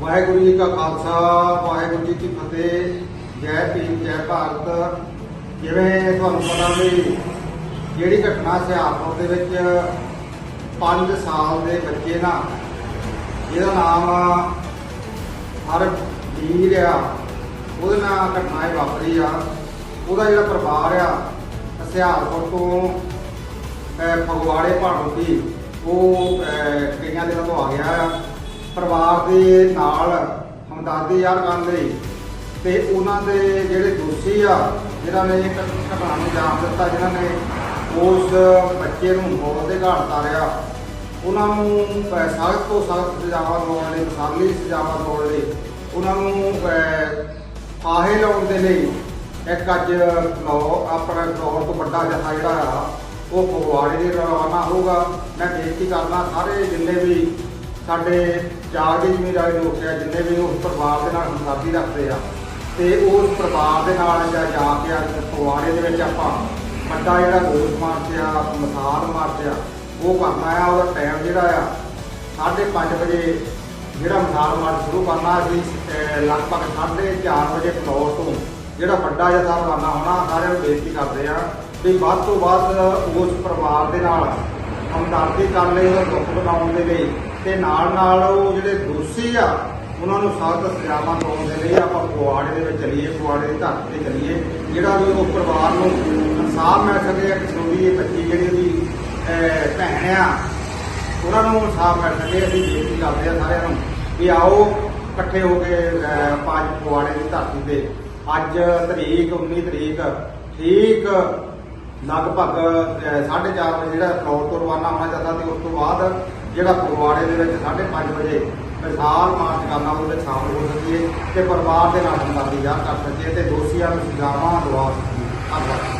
ਵਾਹਿਗੁਰੂ ਜੀ ਕਾ ਖਾਲਸਾ, ਵਾਹਿਗੁਰੂ ਜੀ ਕੀ ਫਤਿਹ। ਜੈ ਭੀਮ, ਜੈ ਭਾਰਤ। ਜਿਵੇਂ ਤੁਹਾਨੂੰ ਪਤਾ ਵੀ ਜਿਹੜੀ ਘਟਨਾ ਸਿਆਰਪੁਰ ਦੇ ਵਿੱਚ 5 ਸਾਲ ਦੇ ਬੱਚੇ ਨਾਲ, ਜਿਹਦਾ ਨਾਮ ਹਰ ਵੀਰ ਆ, ਉਹਦੇ ਨਾਲ ਘਟਨਾ ਇਹ ਵਾਪਰੀ ਆ। ਉਹਦਾ ਜਿਹੜਾ ਪਰਿਵਾਰ ਆ, ਹਸਿਆਰਪੁਰ ਤੋਂ ਫਗਵਾੜੇ ਪਹਾੜੋਂ ਦੀ, ਉਹ ਪਰਿਵਾਰ ਦੇ ਨਾਲ ਹਮਦਰਦੀ ਯਾਰ ਕਰਨ ਲਈ ਤੇ ਉਹਨਾਂ ਦੇ ਜਿਹੜੇ ਦੋਸ਼ੀ ਆ, ਜਿਨ੍ਹਾਂ ਨੇ ਘਟਨਾ ਨੂੰ ਜਾਣ ਦਿੱਤਾ, ਜਿਨ੍ਹਾਂ ਨੇ ਉਸ ਬੱਚੇ ਨੂੰ ਮੌਤ ਦੇ ਘਾਟ ਉਤਾਰਿਆ, ਉਹਨਾਂ ਨੂੰ ਸਖਤ ਤੋਂ ਸਖਤ ਸਜ਼ਾਵਾਂ ਦਿਵਾਉਣ ਲਈ ਮਿਸਾਲੀ ਸਜ਼ਾਵਾਂ ਦਿਵਾਉਣ ਲਈ, ਉਹਨਾਂ ਨੂੰ ਆਹੇ ਫਾਹੇ ਲਾਉਣ ਦੇ ਲਈ ਇੱਕ ਅੱਜ ਲੋ ਆਪਣਾ ਦੌਰ ਤੋਂ ਵੱਡਾ ਜਥਾ ਜਿਹੜਾ ਆ, ਉਹ ਫਗਵਾੜੇ ਦੇ ਰਵਾਨਾ ਹੋਊਗਾ। ਮੈਂ ਬੇਨਤੀ ਕਰਦਾ, ਸਾਰੇ ਜਿੰਨੇ ਵੀ ਸਾਡੇ ਚਾਰ ਜਾਗਦੇ ਜ਼ਿਮੀਦਾਰ ਲੋਕ ਆ ਜਿੰਨੇ ਵੀ ਉਸ ਪਰਿਵਾਰ ਦੇ ਨਾਲ ਹਮਦਰਦੀ ਰੱਖਦੇ ਆ ਤੇ ਉਸ ਪਰਿਵਾਰ ਦੇ ਨਾਲ ਜਾਂ ਜਾ ਕੇ ਅੱਜ ਫਗਵਾੜੇ ਦੇ ਵਿੱਚ ਆਪਾਂ ਵੱਡਾ ਜਿਹੜਾ ਗੋਸ਼ ਮਾਰਚ ਆ ਮਿਸਾਲ ਮਾਰਚ ਆ ਉਹ ਕਰਨਾ ਆ ਉਹਦਾ ਟਾਈਮ ਜਿਹੜਾ ਆ 5:30 ਵਜੇ ਜਿਹੜਾ ਮਸਾਲ ਮਾਰ ਸ਼ੁਰੂ ਕਰਨਾ ਅਸੀਂ ਅਹ, ਲਗਭਗ 4:30 ਵਜੇ ਫਲੋਰ ਤੋਂ ਜਿਹੜਾ ਵੱਡਾ ਜਥਾ ਰਵਾਨਾ ਹੋਣਾ ਸਾਰਿਆਂ ਨੂੰ ਬੇਨਤੀ ਕਰਦੇ ਆ ਵੀ ਵੱਧ ਤੋਂ ਵੱਧ ਉਸ ਪਰਿਵਾਰ ਦੇ ਨਾਲ ਹਮਦਰਦੀ ਕਰਨ ਲਈ ਉਹਦਾ ਦੁੱਖ ਬਣਾਉਣ ਦੇ ਲਈ ਤੇ ਨਾਲ ਨਾਲ ਉਹ ਜਿਹੜੇ ਦੋਸ਼ੀ ਆ ਉਹਨਾਂ ਨੂੰ ਸਖਤ ਸਜ਼ਾਵਾਂ ਦਿਵਾਉਣ ਦੇ ਲਈ ਆਪਾਂ ਫਗਵਾੜੇ ਦੇ ਵਿੱਚ ਚਲੀਏ ਫਗਵਾੜੇ ਦੀ ਧਰਤੀ ਤੇ ਚਲੀਏ ਜਿਹੜਾ ਵੀ ਉਹ ਪਰਿਵਾਰ ਨੂੰ ਇਨਸਾਫ ਮਿਲ ਸਕੇ ਇੱਕ ਛੋਟੀ ਜਿਹੀ ਬੱਚੀ ਜਿਹੜੀ ਉਹਦੀ ਭੈਣ ਆ ਉਹਨਾਂ ਨੂੰ ਇਨਸਾਫ ਮਿਲ ਸਕੇ ਅਸੀਂ ਬੇਨਤੀ ਕਰਦੇ ਆ ਸਾਰਿਆਂ ਨੂੰ ਵੀ ਆਓ ਇਕੱਠੇ ਹੋ ਕੇ ਅਹ, ਪੰਜ ਪਵਾੜੇ ਦੀ ਧਰਤੀ ਤੇ। ਅੱਜ ਤਰੀਕ 19 ਤਰੀਕ ਠੀਕ ਲਗਭਗ 4:30 ਵਜੇ ਜਿਹੜਾ ਫਲੋਰ ਤੋਂ ਰਵਾਨਾ ਹੋਣਾ ਚਾਹੁੰਦਾ ਤੇ ਉਸ ਤੋਂ ਬਾਅਦ ਜਿਹੜਾ ਫਗਵਾੜੇ ਦੇ ਵਿੱਚ 5:30 ਵਜੇ ਵਿਸ਼ਾਲ ਮਾਰਚ ਕਰਨਾ ਉਹਦੇ ਵਿੱਚ ਸ਼ਾਮਲ ਹੋ ਸਕੀਏ ਤੇ ਪਰਿਵਾਰ ਦੇ ਨਾਲ ਹਮਦਰਦੀ ਜ਼ਾਹਰ ਕਰ ਸਕੀਏ ਤੇ ਦੋਸ਼ੀਆਂ ਨੂੰ ਸਜ਼ਾਵਾਂ ਦਵਾ ਸਕੀਏ। ਧੰਨਵਾਦ।